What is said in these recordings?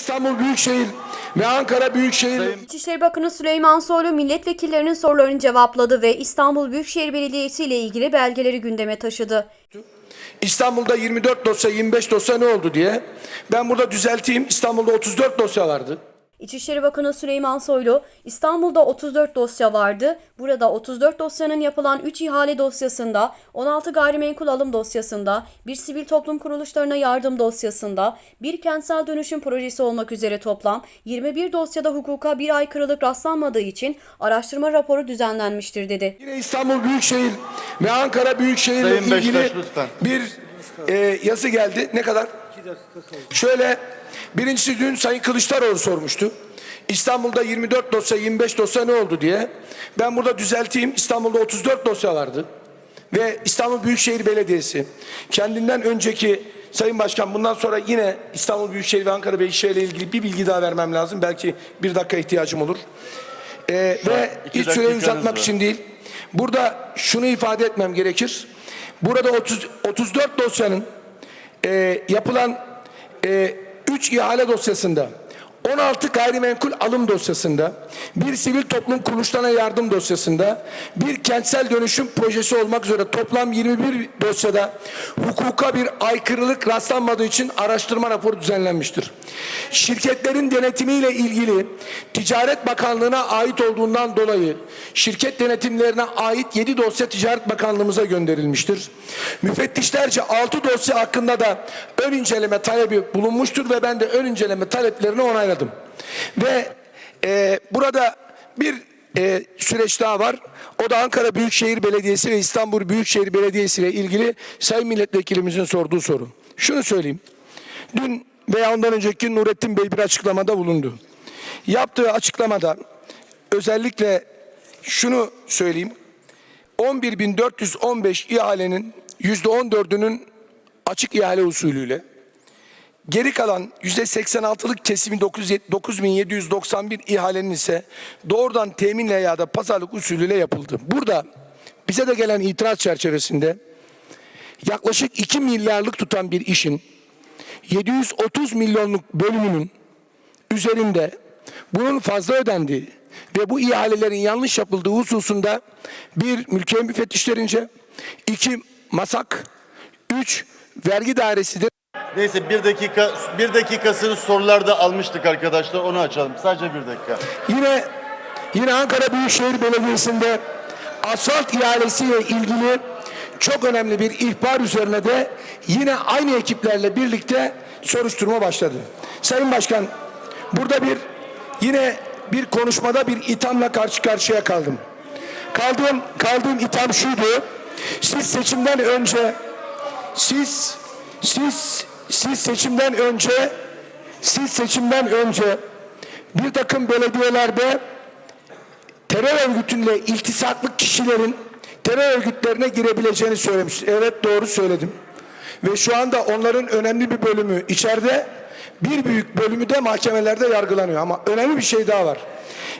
İstanbul Büyükşehir ve Ankara Büyükşehir İçişleri Bakanı Süleyman Soylu milletvekillerinin sorularını cevapladı ve İstanbul Büyükşehir Belediyesi ile ilgili belgeleri gündeme taşıdı. İstanbul'da 24 dosya 25 dosya ne oldu diye. Ben burada düzelteyim. İstanbul'da 34 dosya vardı. İçişleri Bakanı Süleyman Soylu, İstanbul'da 34 dosya vardı. Burada 34 dosyanın yapılan 3 ihale dosyasında, 16 gayrimenkul alım dosyasında, bir sivil toplum kuruluşlarına yardım dosyasında, bir kentsel dönüşüm projesi olmak üzere toplam 21 dosyada hukuka bir aykırılık rastlanmadığı için araştırma raporu düzenlenmiştir dedi. Yine İstanbul Büyükşehir ve Ankara Büyükşehir ile ilgili Beşiktaş, bir e, yazı geldi. Ne kadar? Şöyle birincisi dün Sayın Kılıçdaroğlu sormuştu. İstanbul'da 24 dosya 25 dosya ne oldu diye. Ben burada düzelteyim. İstanbul'da 34 dosya vardı. Ve İstanbul Büyükşehir Belediyesi kendinden önceki Sayın Başkan bundan sonra yine İstanbul Büyükşehir ve Ankara Büyükşehir ile ilgili bir bilgi daha vermem lazım. Belki bir dakika ihtiyacım olur. Ee, ve hiç süreyi uzatmak var. için değil. Burada şunu ifade etmem gerekir. Burada 30, 34 dosyanın e, yapılan 3 ihale dosyasında 16 gayrimenkul alım dosyasında, bir sivil toplum kuruluşlarına yardım dosyasında, bir kentsel dönüşüm projesi olmak üzere toplam 21 dosyada hukuka bir aykırılık rastlanmadığı için araştırma raporu düzenlenmiştir. Şirketlerin denetimiyle ilgili Ticaret Bakanlığı'na ait olduğundan dolayı şirket denetimlerine ait 7 dosya Ticaret Bakanlığımıza gönderilmiştir. Müfettişlerce 6 dosya hakkında da ön inceleme talebi bulunmuştur ve ben de ön inceleme taleplerini onayladım. Ve e, burada bir e, süreç daha var. O da Ankara Büyükşehir Belediyesi ve İstanbul Büyükşehir Belediyesi ile ilgili Sayın Milletvekilimizin sorduğu soru. Şunu söyleyeyim. Dün veya ondan önceki Nurettin Bey bir açıklamada bulundu. Yaptığı açıklamada özellikle şunu söyleyeyim. 11.415 ihalenin %14'ünün açık ihale usulüyle Geri kalan %86'lık kesimi 9791 ihalenin ise doğrudan teminle ya da pazarlık usulüyle yapıldı. Burada bize de gelen itiraz çerçevesinde yaklaşık 2 milyarlık tutan bir işin 730 milyonluk bölümünün üzerinde bunun fazla ödendiği ve bu ihalelerin yanlış yapıldığı hususunda bir mülkiye müfettişlerince, iki masak, üç vergi dairesidir. Neyse bir dakika bir dakikasını sorularda almıştık arkadaşlar onu açalım. Sadece bir dakika. Yine yine Ankara Büyükşehir Belediyesi'nde asfalt ihalesiyle ilgili çok önemli bir ihbar üzerine de yine aynı ekiplerle birlikte soruşturma başladı. Sayın Başkan burada bir yine bir konuşmada bir ithamla karşı karşıya kaldım. Kaldığım kaldığım itham şuydu. Siz seçimden önce siz siz siz seçimden önce siz seçimden önce bir takım belediyelerde terör örgütünle iltisaklı kişilerin terör örgütlerine girebileceğini söylemiş. Evet doğru söyledim. Ve şu anda onların önemli bir bölümü içeride, bir büyük bölümü de mahkemelerde yargılanıyor. Ama önemli bir şey daha var.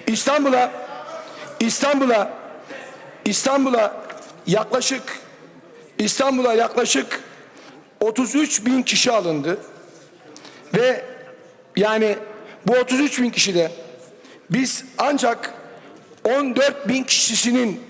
İstanbul'a İstanbul'a İstanbul'a yaklaşık İstanbul'a yaklaşık 33 bin kişi alındı. Ve yani bu 33 bin kişide biz ancak 14 bin kişisinin